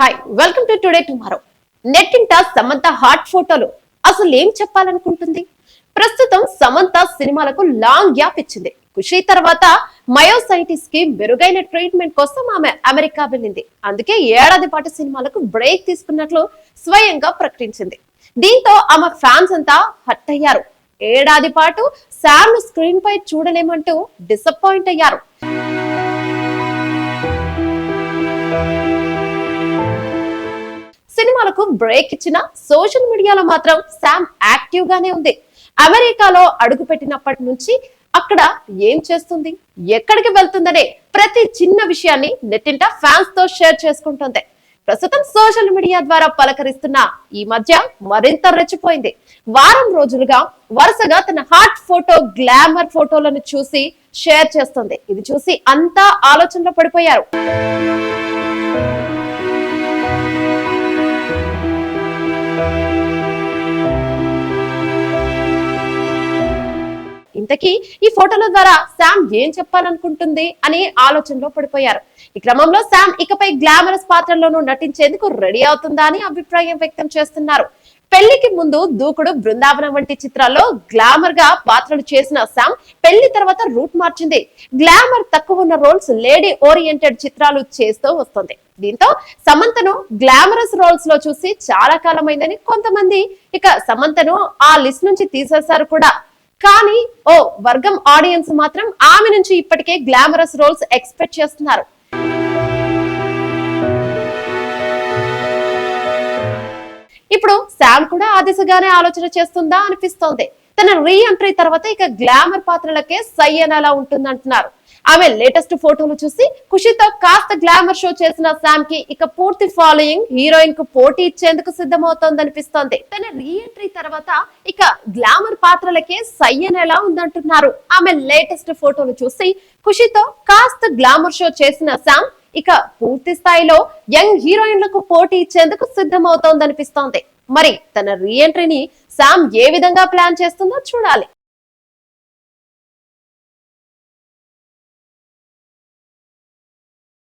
Hi welcome to today tomorrow నెట్టింట Samantha hot ఫోటోలు. అసలు ఏం చెప్పాలనుకుంటుంది? ప్రస్తుతం సమంత సినిమాలకు లాంగ్ గ్యాప్ ఇచ్చింది. ఖుషి తర్వాత మయోసైటిస్కి మెరుగైన ట్రీట్మెంట్ కోసం ఆమె అమెరికా వెళ్ళింది. అందుకే ఏడాది పాటు సినిమాలకు బ్రేక్ తీసుకున్నట్లు స్వయంగా ప్రకటించింది. దీంతో ఆమె ఫ్యాన్స్ అంతా హట్ అయ్యారు ఏడాది పాటు శామ్ స్క్రీన్ పై చూడలేమంటూ డిసప్పాయింట్ అయ్యారు. సినిమాలకు బ్రేక్ ఇచ్చిన సోషల్ మీడియాలో మాత్రం శామ్ యాక్టివ్ గానే ఉంది. అమెరికాలో అడుగు పెట్టినప్పటి నుంచి అక్కడ ఏం చేస్తుంది ఎక్కడికి వెళ్తుందనే ప్రతి చిన్న విషయాన్ని నెట్టింట ఫ్యాన్స్తో షేర్ చేసుకుంటుంది. ప్రస్తుతం సోషల్ మీడియా ద్వారా పలకరిస్తున్న ఈ మధ్య మరింత రెచ్చిపోయింది. వారం రోజులుగా వరుసగా తన హాట్ ఫోటో గ్లామర్ ఫోటోలను చూసి షేర్ చేస్తుంది. ఇది చూసి అంతా ఆలోచనలో పడిపోయారు. ఇంతకీ ఈ ఫోటోల ద్వారా శామ్ ఏం చెప్పాలనుకుంటుంది అనే ఆలోచనలో పడిపోయారు. ఈ క్రమంలో శామ్ ఇకపై గ్లామరస్ పాత్రలోనూ నటించేందుకు రెడీ అవుతుందా అని అభిప్రాయం వ్యక్తం చేస్తున్నారు. పెళ్ళికి ముందు దూకుడు బృందావనం వంటి చిత్రాల్లో గ్లామర్గా పాత్రలు చేసిన శామ్ పెళ్ళి తర్వాత రూట్ మార్చింది. గ్లామర్ తక్కువ ఉన్న రోల్స్ లేడీ ఓరియంటెడ్ చిత్రాలు చేస్తూ వస్తుంది. దీంతో సమంతను గ్లామరస్ రోల్స్లో చూసి చాలా కాలమైందని కొంతమంది ఇక సమంతను ఆ లిస్ట్ నుంచి తీసేశారు కూడా. ఓ వర్గం ఆడియన్స్ మాత్రం ఆమె నుంచి ఇప్పటికే గ్లామరస్ రోల్స్ ఎక్స్పెక్ట్ చేస్తున్నారు. ఇప్పుడు శామ్ కూడా ఆ దిశగానే ఆలోచన చేస్తుందా అనిపిస్తోంది. తన రీ ఎంట్రీ తర్వాత ఇక గ్లామర్ పాత్రలకే సై అనేలా ఉంటుందంటున్నారు. ఆమె లేటెస్ట్ ఫోటోలు చూసి ఖుషితో కాస్త గ్లామర్ షో చేసిన శామ్కి ఇక పూర్తి ఫాలోయింగ్ హీరోయిన్కు పోటీ ఇచ్చేందుకు సిద్ధమవుతోంది అనిపిస్తోంది తన రీఎంట్రీ తర్వాత ఇక గ్లామర్ పాత్రలకే సై ఎలా ఉందంటున్నారు. ఆమె లేటెస్ట్ ఫోటోలు చూసి ఖుషితో కాస్త గ్లామర్ షో చేసిన శామ్ ఇక పూర్తి స్థాయిలో యంగ్ హీరోయిన్లకు పోటీ ఇచ్చేందుకు సిద్ధమవుతోంది అనిపిస్తోంది మరి తన రీఎంట్రీని శామ్ ఏ విధంగా ప్లాన్ చేస్తుందో చూడాలి.